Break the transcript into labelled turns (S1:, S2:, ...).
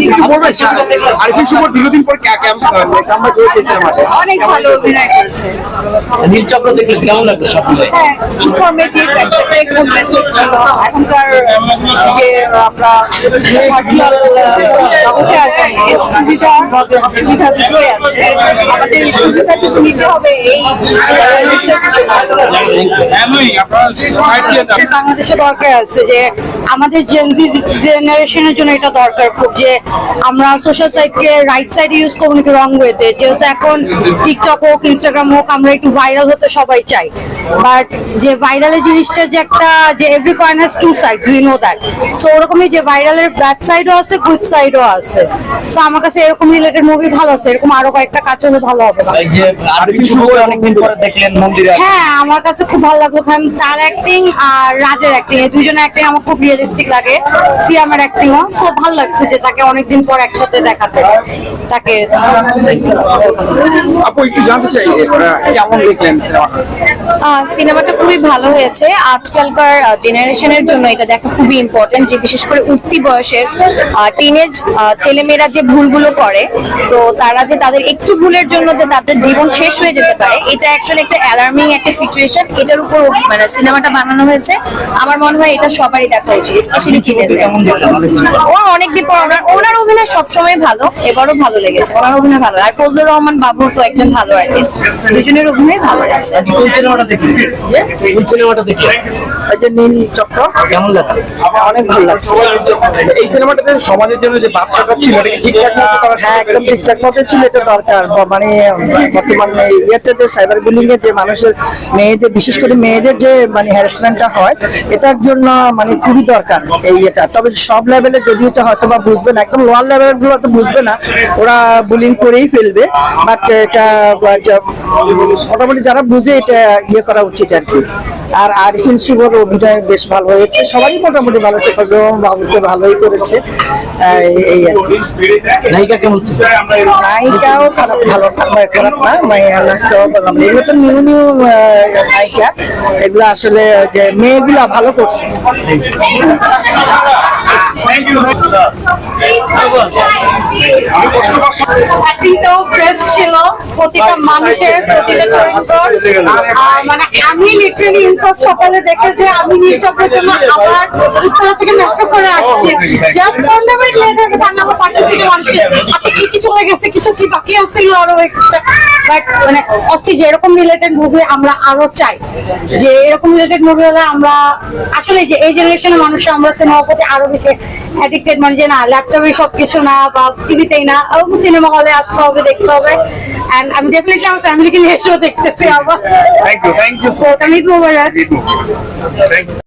S1: কিছু বলবেন আরিফিন শুভর দীর্ঘদিন পর কামব্যাক করেছে সিনেমাতে
S2: অনেক ভালো অভিনয় করেছে।
S3: দেখলে কেমন লাগল সব মিলে
S2: হ্যাঁ ইনফরমেটিভ একটা টেক মেসেজ ছিল। এখনকার যে আমরা ভার্চুয়াল জগতে আছি এর সুবিধা অসুবিধা দুটোই আছে। আমাদের এই সুবিধাটুকু নিতে হবে এই বাংলাদেশে দরকার আছে যে আমাদের জেনজি জেনারেশনের জন্য এটা দরকার খুব যে আমরা সোশ্যাল সাইটকে রাইট সাইডে ইউজ করব নাকি রং ওয়েতে যেহেতু এখন টিকটক হোক ইনস্টাগ্রাম হোক, আমরা একটু ভাইরাল হতে সবাই চাই। বাট যে ভাইরালের জিনিসটা যে একটা যে every coin has two sides we know that so ওরকমই যে ভাইরালের ব্যাড সাইডও আছে গুড সাইডও আছে। সো আমার কাছে এরকম রিলেটেড মুভি ভালো আছে এরকম আরও কয়েকটা কাজ হলে ভালো হবে
S3: মন্দিরে
S2: হ্যাঁ আমার কাছে খুব ভালো লাগল কারণ তার অ্যাক্টিং আর রাজের অ্যাক্টিং এই দুজনের অ্যাক্টিং আমার খুব রিয়েলিস্টিক লাগে সিয়ামের অ্যাক্টিংও সো ভালো লাগছে যে তাকে অনেকদিন পর একসাথে দেখাতে তাকে
S1: আপু একটু জানতে চাই কেমন দেখলেন সিনেমাটা
S4: সিনেমাটা খুবই ভালো হয়েছে। আজকালকার জেনারেশনের জন্য এটা দেখা খুবই ইম্পর্টেন্ট যে বিশেষ করে উঠতি বয়সের টিনেজ ছেলেমেয়েরা যে ভুলগুলো করে তো তারা যে তাদের একটু ভুলের জন্য যে তাদের জীবন শেষ হয়ে যেতে পারে এটা অ্যাকচুয়ালি একটা অ্যালার্মিং একটা সিচুয়েশন এটার উপর মানে সিনেমাটা বানানো হয়েছে। আমার মনে হয় এটা সবারই দেখা উচিত স্পেশালি টিনেজদের
S3: কেমন দেখলেন
S4: ও অনেকদিন পর ওনার ওনার অভিনয় সবসময় ভালো এবারও ভালো লেগেছে। ওনার অভিনয় ভালো। আর ফজলুর রহমান বাবু তো একজন ভালো আর্টিস্ট দুজনের অভিনয় ভালো লাগছে
S3: কোন সিনেমাটা দেখলেন? কোন সিনেমাটা দেখলেন?
S5: ওই যে নীল চক্র।
S3: কেমন লাগল?
S5: অনেক ভালো লাগছে।
S1: এই সিনেমাটাতে সমাজের জন্য যে বার্তাটা ছিল এটা ঠিকঠাক মতো করা
S5: হ্যাঁ একদম ঠিকঠাক মতো ছিল এটা দরকার। মানে বর্তমান ইয়েতে যে সাইবার বুলিং এর যে মানুষের মেয়েদের বিশেষ করে মেয়েদের যে মানে হ্যারাসমেন্টটা হয় এটার জন্য মানে খুবই দরকার এই এটা তবে সব লেভেলে যদিও হয়তো বা বুঝবেন একদম লোয়ার লেভেলগুলো তো বুঝবে না। ওরা বুলিং করেই ফেলবে। বাট এটা মোটামুটি যারা বুঝে এটা ইয়ে করা উচিত আর কি। আর আরিফিন শুভর অভিনয় বেশ ভালো হয়েছে। সবারই মোটামুটি ভালো হয়েছে ফজলুর বাবুকে ভালোই করেছে। এই আর কি।
S3: নায়িকা কেমন ছিল?
S5: নায়িকাও খারাপ ভালো খারাপ না। নায়িকাও বললাম এগুলো তো নিউ নিউ নায়িকা। এগুলো আসলে যে মেয়েগুলা ভালো করছে।
S2: ছিল প্রতিটা মানুষের প্রতিটা মানে আমি লিটারালি ইনসাফ সকালে দেখে যে আমি নিচকের জন্য আবার উত্তরা থেকে মেট্রো করে আসছি। জাস্ট পনেরো মিনিট লেট হয়ে গেছে আমি আমার পাশের থেকে মানুষকে আচ্ছা কি গেছে কিছু কি বাকি আরও বাট মানে অস্থির যে এরকম রিলেটেড মুভি আমরা আরও চাই। যে এরকম রিলেটেড মুভি হলে আমরা আসলে যে এই জেনারেশনের মানুষ আমরা সিনেমার প্রতি আরও বেশি অ্যাডিক্টেড মানে যে না ল্যাপটপে সবকিছু না বা টিভিতেই না সিনেমা হলে আসতে হবে দেখতে হবে। এন্ড আমি ডেফিনেটলি আমার ফ্যামিলিকে নিয়ে এসেও দেখতেছি আবার।
S1: থ্যাংক ইউ থ্যাংক ইউ
S2: তো আমি তো
S1: থ্যাংক ইউ